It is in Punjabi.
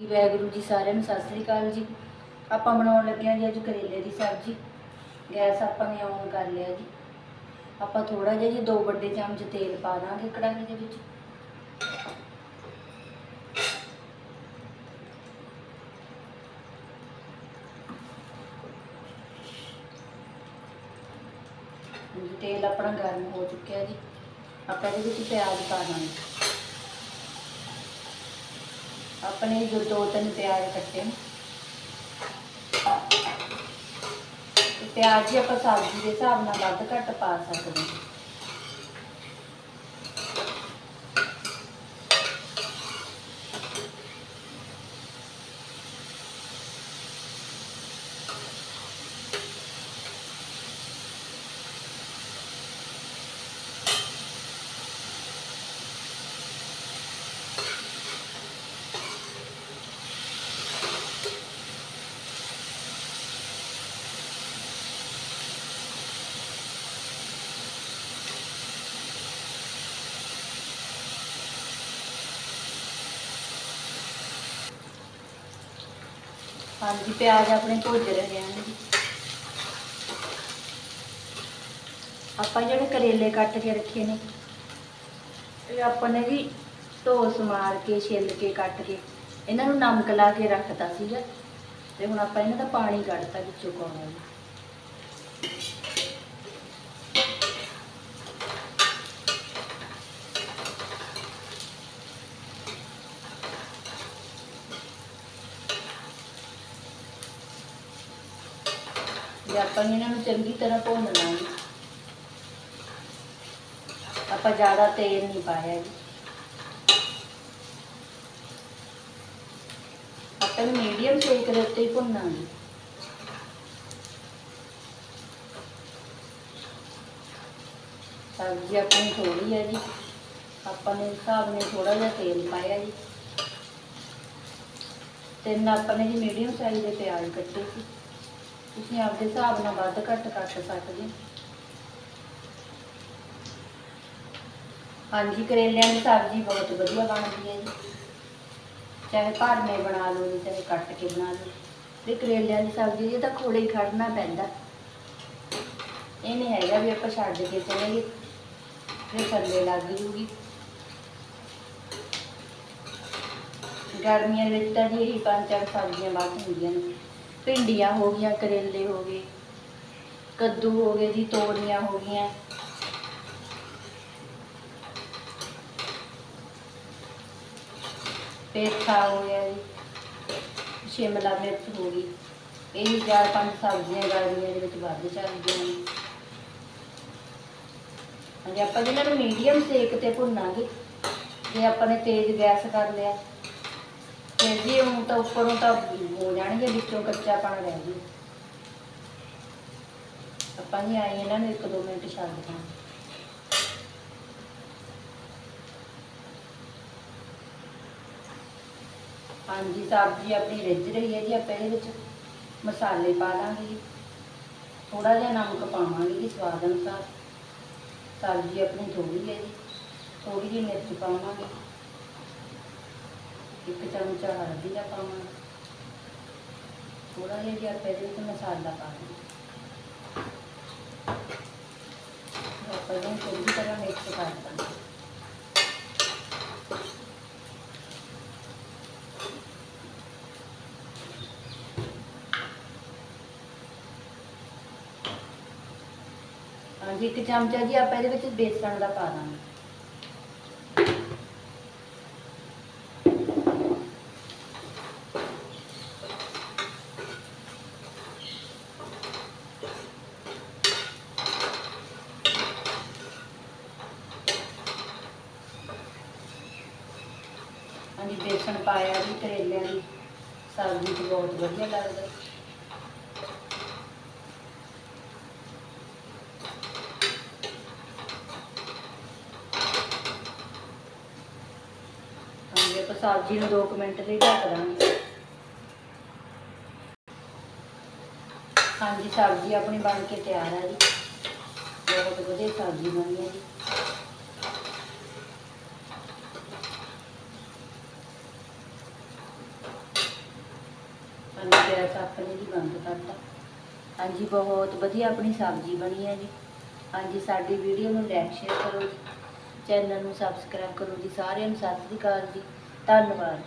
ਜੀ, ਵਾਹਿਗੁਰੂ ਜੀ ਸਾਰਿਆਂ ਨੂੰ ਸਤਿ ਸ੍ਰੀ ਅਕਾਲ ਜੀ। ਆਪਾਂ ਬਣਾਉਣ ਲੱਗੇ ਹਾਂ ਜੀ ਅੱਜ ਕਰੇਲੇ ਦੀ ਸਬਜ਼ੀ। ਗੈਸ ਆਪਾਂ ਨੇ ਔਨ ਕਰ ਲਿਆ ਜੀ। ਆਪਾਂ ਥੋੜਾ ਜਿਹਾ ਜੀ ਦੋ ਵੱਡੇ ਚਮਚ ਤੇਲ ਪਾ ਦਾਂਗੇ ਕੜਾਹੀ ਦੇ ਵਿੱਚ। ਤੇਲ ਆਪਣਾ ਗਰਮ ਹੋ ਚੁੱਕਿਆ ਜੀ। ਆਪਾਂ ਇਹਦੇ ਵਿੱਚ ਪਿਆਜ਼ ਪਾ ਦਾਂਗੇ। ਆਪਣੇ ਜੋ ਦੋ ਤਿੰਨ ਪਿਆਜ਼ ਕੱਟੇ। ਨੇ ਪਿਆਜ਼ ਜੀ ਆਪਾਂ ਸਬਜ਼ੀ ਦੇ ਹਿਸਾਬ ਨਾਲ ਵੱਧ ਘੱਟ ਪਾ ਸਕਦੇ ਹਾਂ। ਹਾਂਜੀ, ਪਿਆਜ਼ ਆਪਣੇ ਭੁੱਜ ਰਹੇ ਹਨ ਜੀ ਆਪਾਂ ਜਿਹੜੇ ਕਰੇਲੇ ਕੱਟ ਕੇ ਰੱਖੇ ਨੇ, ਇਹ ਆਪਾਂ ਨੇ ਜੀ ਧੋ ਮਾਰ ਕੇ, ਛਿੱਲ ਕੇ, ਕੱਟ ਕੇ, ਇਹਨਾਂ ਨੂੰ ਨਮਕ ਲਾ ਕੇ ਰੱਖਤਾ ਸੀਗਾ, ਤੇ ਹੁਣ ਆਪਾਂ ਇਹਨਾਂ ਦਾ ਪਾਣੀ ਕੱਢਤਾ ਵਿੱਚੋਂ ਪਾਉਣਾ ਜੀ ਜੇ ਆਪਾਂ ਇਹਨਾਂ ਨੂੰ ਚੰਗੀ ਤਰ੍ਹਾਂ ਭੁੰਨ ਲਾਂਗੇ। ਆਪਾਂ ਜ਼ਿਆਦਾ ਤੇਲ ਨਹੀਂ ਪਾਇਆ ਜੀ। ਆਪਾਂ ਨੂੰ ਮੀਡੀਅਮ ਸੇਕ ਦੇ ਉੱਤੇ ਹੀ ਭੁੰਨਾਂਗੇ। ਸਬਜ਼ੀ ਆਪਣੀ ਥੋੜੀ ਹੈ ਜੀ। ਆਪਾਂ ਨੇ ਹਿਸਾਬ ਨੇ ਥੋੜਾ ਜਿਹਾ ਤੇਲ ਪਾਇਆ ਜੀ। ਤਿੰਨ ਆਪਾਂ ਨੇ ਜੀ ਮੀਡੀਅਮ ਸਾਈਜ਼ ਦੇ ਪਿਆਜ਼ ਕੱਟੇ ਸੀ। ਤੁਸੀਂ ਆਪਦੇ ਹਿਸਾਬ ਨਾਲ ਵੱਧ ਘੱਟ ਕੱਟ ਸਕਦੇ ਹਾਂਜੀ, ਕਰੇਲਿਆਂ ਦੀ ਸਬਜ਼ੀ ਬਹੁਤ ਵਧੀਆ ਬਣਦੀ ਹੈ ਜੀ। ਚਾਹੇ ਭਰਵੇਂ ਬਣਾ ਲਓ ਜੀ ਚਾਹੇ ਕੱਟ ਕੇ ਬਣਾ ਲਓ ਤੇ ਕਰੇਲਿਆਂ ਦੀ ਸਬਜ਼ੀ ਇਹ ਤਾਂ ਖੋਲੇ ਹੀ ਖੜਨਾ ਪੈਂਦਾ। ਇਹ ਨਹੀਂ ਹੈਗਾ ਵੀ ਆਪਾਂ ਛੱਡ ਕੇ ਚਲੇ ਗਏ ਫਿਰ ਥੱਲੇ ਲੱਗ ਜੂਗੀ। ਗਰਮੀਆਂ ਵਿੱਚ ਤਾਂ ਜੀ ਇਹੀ ਪੰਜ ਚਾਰ ਸਬਜ਼ੀਆਂ ਵੱਧ ਹੁੰਦੀਆਂ ਨੇ। ਭਿੰਡੀਆਂ ਹੋ ਗਈਆਂ, ਕਰੇਲੇ ਹੋ ਗਏ, ਕੱਦੂ ਹੋ ਗਏ ਜੀ, ਤੋਰੀਆਂ ਹੋ ਗਈਆਂ। ਪੇਠਾ ਹੋ ਗਿਆ ਜੀ, ਸ਼ਿਮਲਾ ਮਿਰਚ ਹੋ ਗਈ। ਇਹ ਚਾਰ ਪੰਜ ਸਬਜ਼ੀਆਂ ਗਰਮੀਆਂ ਦੇ ਵਿੱਚ ਵੱਧ ਚੱਲਦੀਆਂ ਨੇ। ਹਾਂਜੀ, ਆਪਾਂ ਜਿਹਨਾਂ ਨੂੰ ਮੀਡੀਅਮ ਸੇਕ ਤੇ ਭੁੰਨਾਂਗੇ, ਜੇ ਆਪਾਂ ਨੇ ਤੇਜ਼ ਗੈਸ ਕਰ ਲਿਆ ਤੇ ਜੀ ਹੁਣ ਤਾਂ ਉੱਪਰੋਂ ਤਾਂ ਹੋ ਜਾਣਗੇ, ਵਿੱਚੋਂ ਕੱਚਾ ਪਾਣ ਰਹਿ ਜੂ। ਆਪਾਂ ਨਹੀਂ ਆਈ ਇਹਨਾਂ ਨੂੰ 1-2 ਮਿੰਟ ਛੱਡ ਦਾਂ ਹਾਂਜੀ, ਸਬਜ਼ੀ ਆਪਣੀ ਰਿੱਝ ਰਹੀ ਹੈ ਜੀ, ਆਪਾਂ ਇਹਦੇ ਵਿੱਚ ਮਸਾਲੇ ਪਾ ਦਾਂਗੇ। ਥੋੜਾ ਜਿਹਾ ਨਮਕ ਪਾਵਾਂਗੇ ਜੀ, ਸਵਾਦ ਅਨੁਸਾਰ। ਸਬਜ਼ੀ ਆਪਣੀ ਥੋੜੀ ਹੈ ਜੀ ਥੋੜੀ ਜਿਹੀ ਮਿਰਚ ਪਾਵਾਂਗੇ। ਇੱਕ ਚਮਚਾ ਹਲਦੀ ਦਾ ਪਾਵਾਂ। ਥੋੜਾ ਜਿਹਾ ਜੀ ਆਪਾਂ ਇਹਦੇ ਵਿੱਚ ਮਸਾਲਾ ਪਾ ਦਾਂਗੇ ਆਪਾਂ ਇਹਨੂੰ ਚੰਗੀ ਤਰ੍ਹਾਂ ਮਿਕਸ ਕਰ ਦਾਂਗੇ ਹਾਂਜੀ, ਇੱਕ ਚਮਚਾ ਜੀ ਆਪਾਂ ਇਹਦੇ ਵਿੱਚ ਬੇਸਣ ਦਾ ਪਾ ਦਾਂਗੇ ਹਾਂਜੀ ਬੇਸਣ ਪਾਇਆ ਜੀ, ਕਰੇਲਿਆਂ ਦੀ ਸਬਜ਼ੀ ਚ ਬਹੁਤ ਵਧੀਆ ਲੱਗਦਾ। ਹਾਂਜੀ, ਆਪਾਂ ਸਬਜ਼ੀ ਨੂੰ 2 ਮਿੰਟ ਲਈ ਢੱਕ ਦਾਂਗੇ। ਹਾਂਜੀ, ਸਬਜ਼ੀ ਆਪਣੀ ਬਣ ਕੇ ਤਿਆਰ ਹੈ ਜੀ। ਬਹੁਤ ਵਧੀਆ ਸਬਜ਼ੀ ਬਣੀ ਹੈ ਜੀ। ਹਾਂਜੀ ਗੈਸ ਆਪਣੇ ਜੀ ਬੰਦ ਕਰਤਾ। ਹਾਂਜੀ, ਬਹੁਤ ਵਧੀਆ ਆਪਣੀ ਸਬਜ਼ੀ ਬਣੀ ਹੈ ਜੀ। ਹਾਂਜੀ, ਸਾਡੀ ਵੀਡੀਓ ਨੂੰ ਲਾਈਕ ਸ਼ੇਅਰ ਕਰੋ ਜੀ। ਚੈਨਲ ਨੂੰ ਸਬਸਕ੍ਰਾਈਬ ਕਰੋ ਜੀ। ਸਾਰਿਆਂ ਨੂੰ ਸਤਿ ਸ੍ਰੀ ਅਕਾਲ ਜੀ। ਧੰਨਵਾਦ।